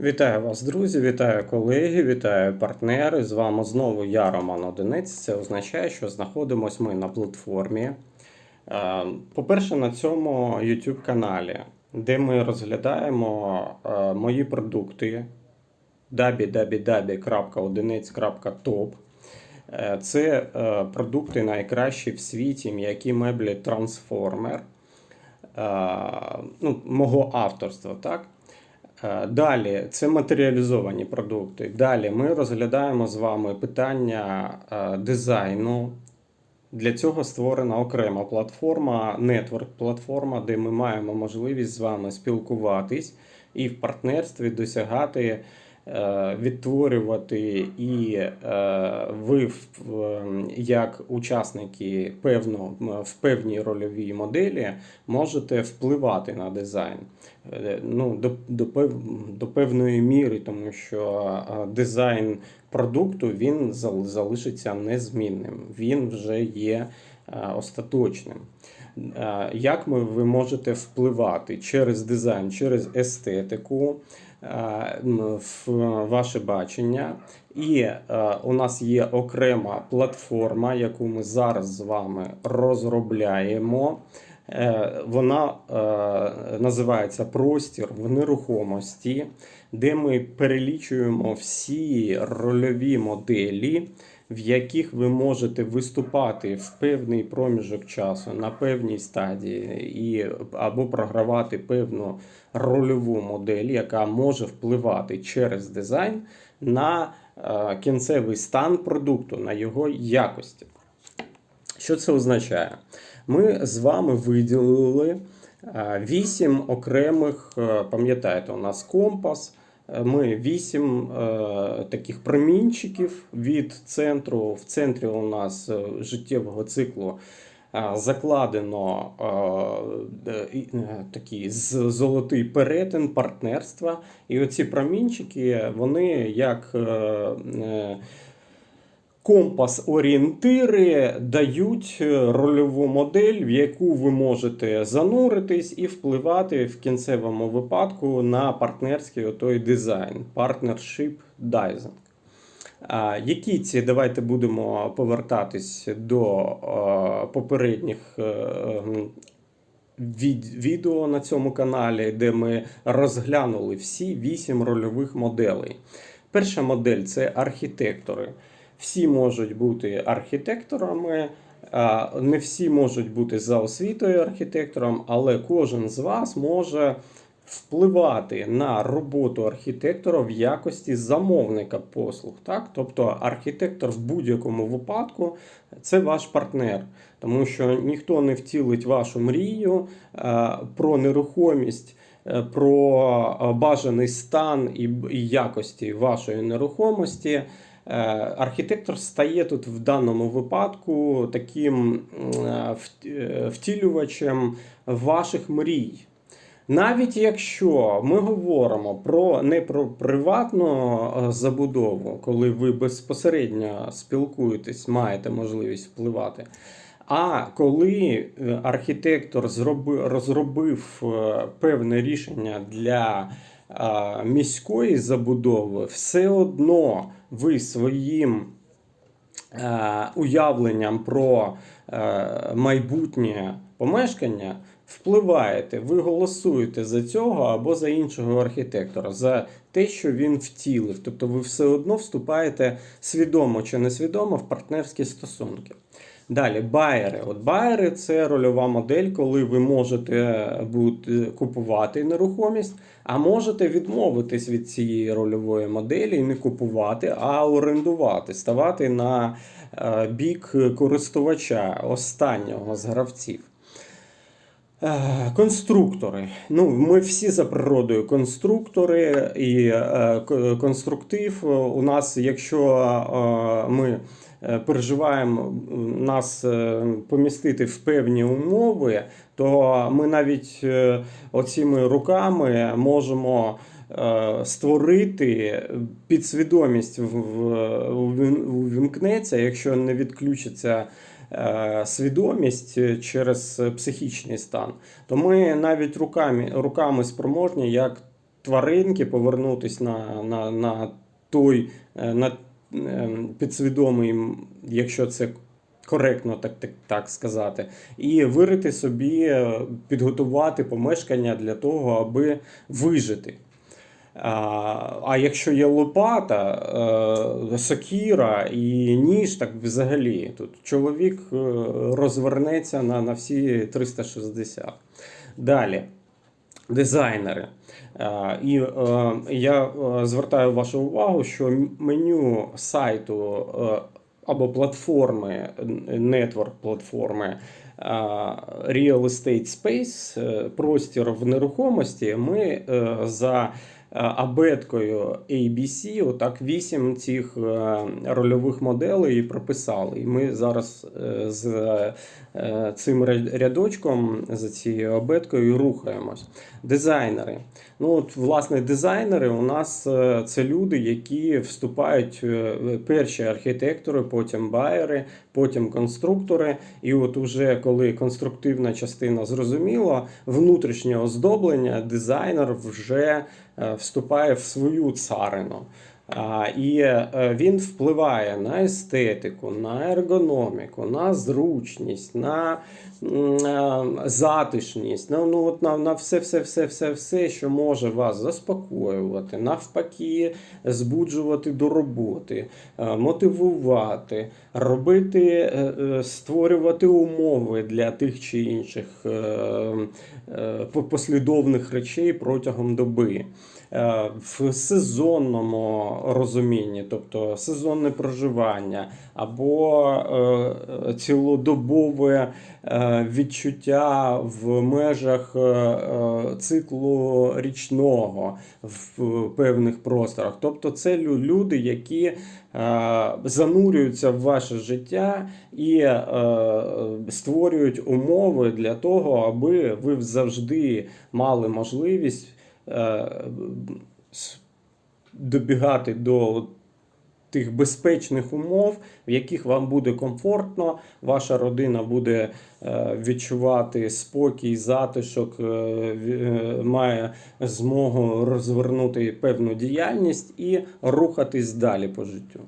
Вітаю вас, друзі, вітаю колеги, вітаю партнери. З вами знову я, Роман Одинець. Це означає, що знаходимося ми на платформі. е, По-перше, на цьому YouTube каналі, де ми розглядаємо е, мої продукти www.одинець.top. Е, Це продукти найкращі в світі, м'які меблі Transformer ну, мого авторства, так? Е, Далі це матеріалізовані продукти. Далі ми розглядаємо з вами питання е, дизайну. Для цього створена окрема платформа, нетворк-платформа, де ми маємо можливість з вами спілкуватись і в партнерстві досягати, відтворювати і е, ви в- як учасники певно, в певній рольовій моделі можете впливати на дизайн. Е, Ну, до, до, до певної міри, тому що е, дизайн продукту він зал- залишиться незмінним. Він вже є е, остаточним. Е, Як ви можете впливати через дизайн, через естетику е, ваше бачення? І е, у нас є окрема платформа, яку ми зараз з вами розробляємо. Е, Вона е, називається Простір в нерухомості, де ми перелічуємо всі рольові моделі, в яких ви можете виступати в певний проміжок часу на певній стадії, і, або програвати певну рольову модель, яка може впливати через дизайн на е, кінцевий стан продукту, на його якості. Що це означає? Ми з вами виділили е, вісім окремих, е, пам'ятаєте, у нас компас. Ми вісім е, таких промінчиків від центру. В центрі у нас е, життєвого циклу е, закладено такий золотий перетин партнерства. І оці промінчики, вони як. Е, Компас-орієнтири дають е, рольову модель, в яку ви можете зануритись і впливати в кінцевому випадку на партнерський отой дизайн, partnership дайзинг. Які ці, давайте будемо повертатись до е, попередніх е, від, відео на цьому каналі, де ми розглянули всі вісім рольових моделей. Перша модель це архітектори. Всі можуть бути архітекторами, не всі можуть бути за освітою архітектором, але кожен з вас може впливати на роботу архітектора в якості замовника послуг. Так? Тобто архітектор в будь-якому випадку це ваш партнер, тому що ніхто не втілить вашу мрію про нерухомість. е, Про бажаний стан і якості вашої нерухомості, архітектор стає тут в даному випадку таким е, е, втілювачем ваших мрій. Навіть якщо ми говоримо про не про приватну е, забудову, коли ви безпосередньо спілкуєтесь, маєте можливість впливати. А коли е, архітектор зроби, розробив е, певне рішення для е, міської забудови, все одно ви своїм е, уявленням про е, майбутнє помешкання впливаєте, ви голосуєте за цього або за іншого архітектора, за те, що він втілив. Тобто ви все одно вступаєте свідомо чи несвідомо в партнерські стосунки. Далі, байери. От байери це рольова модель, коли ви можете бути, купувати нерухомість, а можете відмовитись від цієї рольової моделі і не купувати, а орендувати, ставати на е, бік користувача останнього з гравців. Е, Конструктори. Ну, ми всі за природою конструктори і е, конструктив. У нас, якщо е, ми переживаємо нас помістити в певні умови, то ми навіть оціми руками можемо створити підсвідомість в- в- увім- увімкнеться, якщо не відключиться свідомість через психічний стан, то ми навіть руками, руками спроможні, як тваринки, повернутися на, на, на той е, на е, підсвідомий, якщо це коректно так, так, так сказати, і вирити собі, е, підготувати помешкання для того, аби вижити. А, якщо є лопата, е, сокіра і ніж, так взагалі тут чоловік е, розвернеться на, на всі 360. Далі. Дизайнери. Е, І я звертаю вашу увагу, що меню сайту або платформи, нетворк платформи Real Estate Space, простір в нерухомості, ми за абеткою ABC, отак вісім цих е, рольових моделей і прописали. І ми зараз е, з е, цим рядочком, за цією абеткою рухаємось. Дизайнери. Ну, от, власне, дизайнери у нас е, це люди, які вступають е, перші архітектори, потім байери, потім конструктори. І от уже коли конструктивна частина зрозуміла, внутрішнє оздоблення, дизайнер вже е, вступає в свою царину. І е, він впливає на естетику, на ергономіку, на зручність, на е, затишність, на, ну, от на, на все, все, все, все, все, що може вас заспокоювати, навпаки, збуджувати до роботи, е, мотивувати, робити, створювати умови для тих чи інших по- послідовних речей протягом доби. Е, В сезонному розумінні, тобто сезонне проживання або е, цілодобове е, відчуття в межах циклу річного в певних просторах. Тобто це люди, які занурюються в ваше життя і створюють умови для того, аби ви завжди мали можливість добігати до тих безпечних умов, в яких вам буде комфортно, ваша родина буде е, відчувати спокій, затишок, е, е, має змогу розвернути певну діяльність і рухатись далі по життю.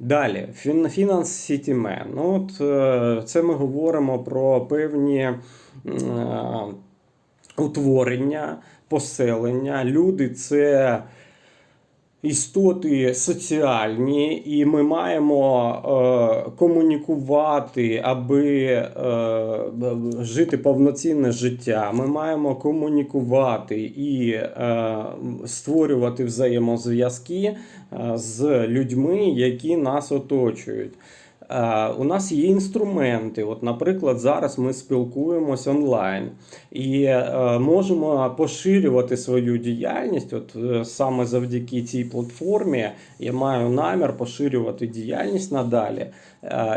Далі, Фін- Finance City Man. Ну, е, це ми говоримо про певні е, утворення, поселення. Люди це істоти соціальні, і ми маємо е, комунікувати, аби е, жити повноцінне життя. Ми маємо комунікувати і е, створювати взаємозв'язки е, з людьми, які нас оточують. Е, У нас є інструменти. От, наприклад, зараз ми спілкуємось онлайн і е, можемо поширювати свою діяльність. От е, саме завдяки цій платформі я маю намір поширювати діяльність надалі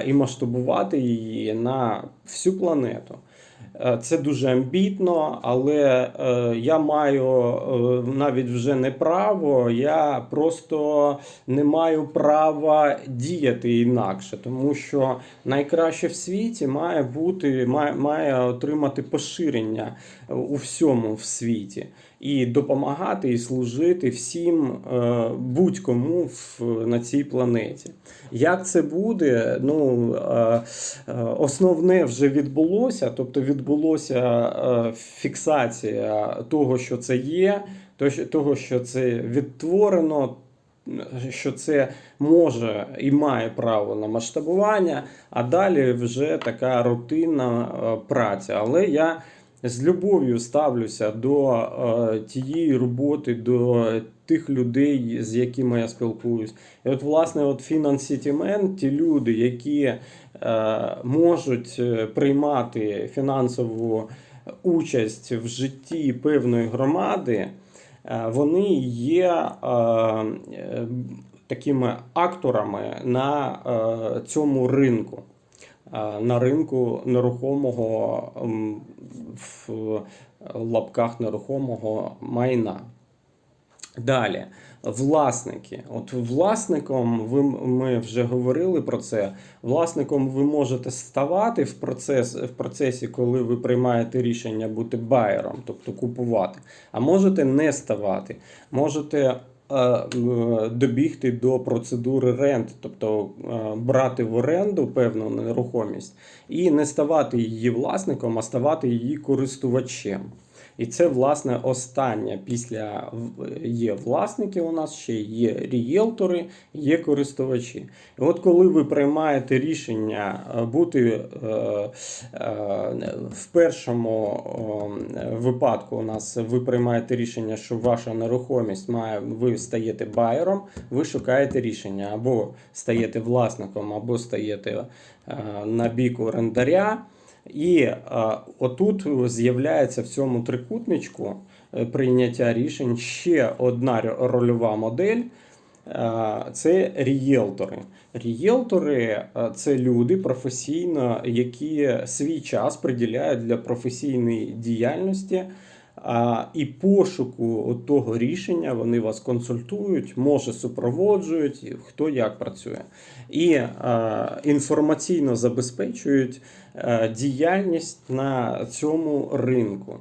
і масштабувати її на всю планету. Е, Це дуже амбітно, але е, я маю е, навіть вже не право, я просто не маю права діяти інакше, тому що найкраще в світі має бути, має, має отримати поширення у всьому в світі і допомагати і служити всім е, будь-кому на цій планеті. Як це буде? Ну е, е, основне вже відбулося, тобто відбулося фіксація того, що це є, того, що це відтворено. Що це може і має право на масштабування, а далі вже така рутинна праця. Але я з любов'ю ставлюся до е, тієї роботи, до тих людей, з якими я спілкуюсь. І от, власне, от Finance City Men, ті люди, які е, можуть е, приймати фінансову участь в житті певної громади, е, вони є е, такими акторами на е, цьому ринку. Е, На ринку нерухомого в лапках нерухомого майна. Далі, власники. От власником ви ми вже говорили про це. Власником ви можете ставати в процес в процесі, коли ви приймаєте рішення бути байером, тобто купувати. А можете не ставати. Можете добігти до процедури рент, тобто е, брати в оренду певну нерухомість і не ставати її власником, а ставати її користувачем. І це, власне, останнє. Після є власники у нас ще є рієлтори, є користувачі. І от коли ви приймаєте рішення е, бути е, е, в першому е, випадку, у нас ви приймаєте рішення, що ваша нерухомість має, ви стаєте байером, ви шукаєте рішення або стаєте власником, або стаєте е, на бік орендаря. І а, отут з'являється в цьому трикутничку е, прийняття рішень ще одна рольова модель. Це рієлтори. Рієлтори це люди професійно, які свій час приділяють для професійної діяльності і пошуку того рішення. Вони вас консультують, може супроводжують, хто як працює, і е, інформаційно забезпечують е, діяльність на цьому ринку.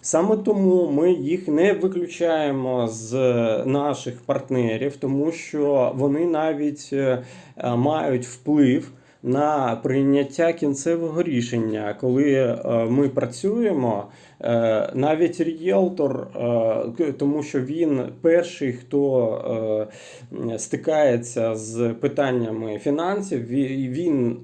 Саме тому ми їх не виключаємо з наших партнерів, тому що вони навіть е, е, мають вплив на прийняття кінцевого рішення, коли е, ми працюємо. Е, Навіть рієлтор, е, тому що він перший, хто е, стикається з питаннями фінансів, він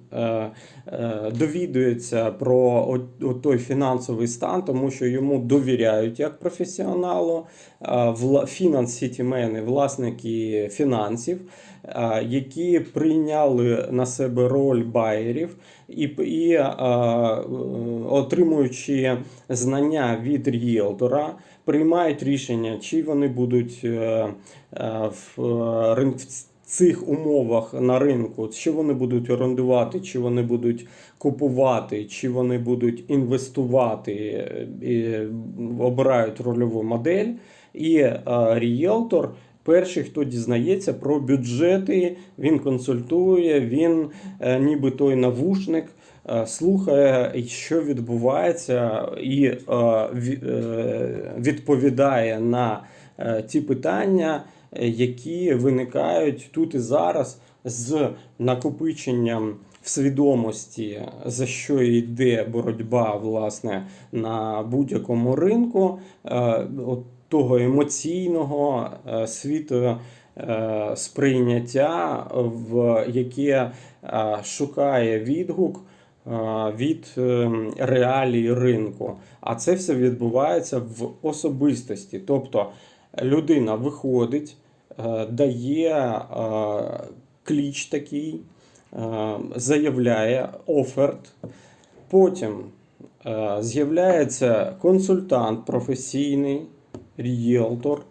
довідується про той фінансовий стан, тому що йому довіряють як професіоналу, фінанс-сітімени, власники фінансів, які прийняли на себе роль байерів і, і е, отримуючи знання від ріелтора, приймають рішення, чи вони будуть е, е, в в цих умовах на ринку, чи вони будуть орендувати, чи вони будуть купувати, чи вони будуть інвестувати, і обирають рольову модель. І ріелтор перший, хто дізнається про бюджети, він консультує, він е, ніби той навушник. е, Слухає, що відбувається, і е, ві- відповідає на ті питання, які виникають тут і зараз з накопиченням в свідомості, за що йде боротьба власне на будь-якому ринку, от того емоційного е, світу е, сприйняття, в яке е, шукає відгук від реалій ринку. А це все відбувається в особистості. Тобто людина виходить, дає кліч такий, заявляє оферт. Потім з'являється консультант професійний, рієлтор.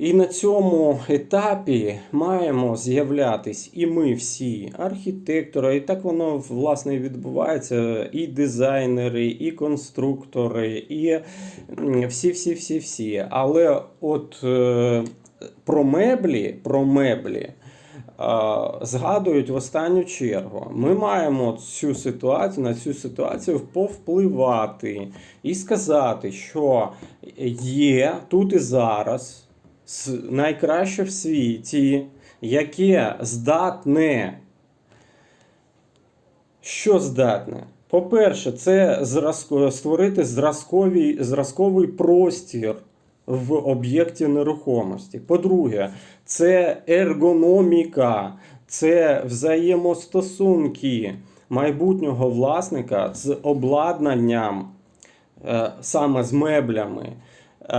І на цьому етапі маємо з'являтись і ми всі, архітектори, і так воно власне відбувається, і дизайнери, і конструктори, і всі-всі-всі-всі. Але от е, про меблі, про меблі згадують в останню чергу. Ми маємо цю ситуацію на цю ситуацію повпливати і сказати, що є тут і зараз найкраще в світі, яке здатне. Що здатне? По-перше, це створити зразковий, зразковий простір в об'єкті нерухомості. По-друге, це ергономіка, це взаємостосунки майбутнього власника з обладнанням, е, саме з меблями, е,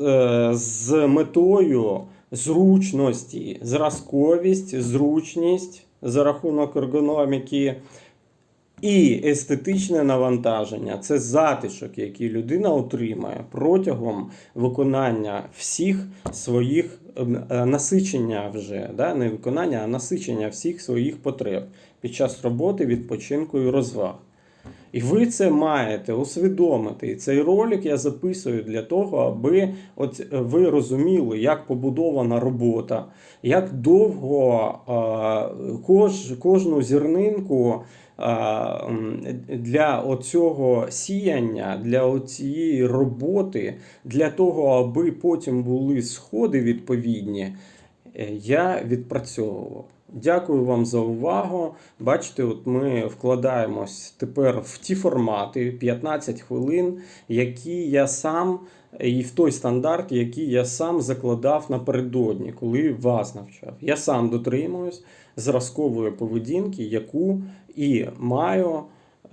е, з метою зручності, зразковість, зручність за рахунок ергономіки. І естетичне навантаження це затишок, який людина отримає протягом виконання всіх своїх ем, е, насичення вже, да? не виконання, а насичення всіх своїх потреб під час роботи, відпочинку і розваг. І ви це маєте усвідомити. І цей ролик я записую для того, аби от е, ви розуміли, як побудована робота, як довго кож, кожну зернинку е, для оцього сіяння, для цієї роботи, для того, аби потім були сходи відповідні, е, я відпрацьовував. Дякую вам за увагу. Бачите, от ми вкладаємось тепер в ті формати 15 хвилин, які я сам і в той стандарт, який я сам закладав напередодні, коли вас навчав. Я сам дотримуюсь зразкової поведінки, яку і маю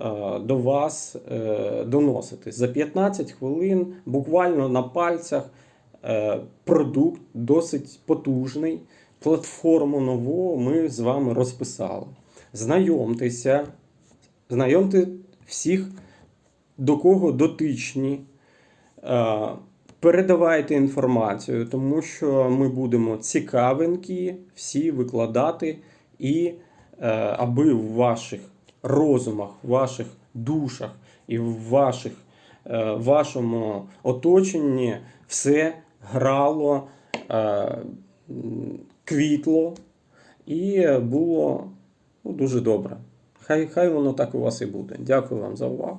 е, до вас е, доносити. За 15 хвилин, буквально на пальцях, е, продукт досить потужний. Платформу нову ми з вами розписали. Знайомтеся, знайомте всіх, до кого дотичні. Е, Передавайте інформацію, тому що ми будемо цікавинки всі викладати, і е, аби в ваших розумах, в ваших душах і в ваших, е, вашому оточенні все грало, квітло і було ну, дуже добре. Хай, хай воно так у вас і буде. Дякую вам за увагу.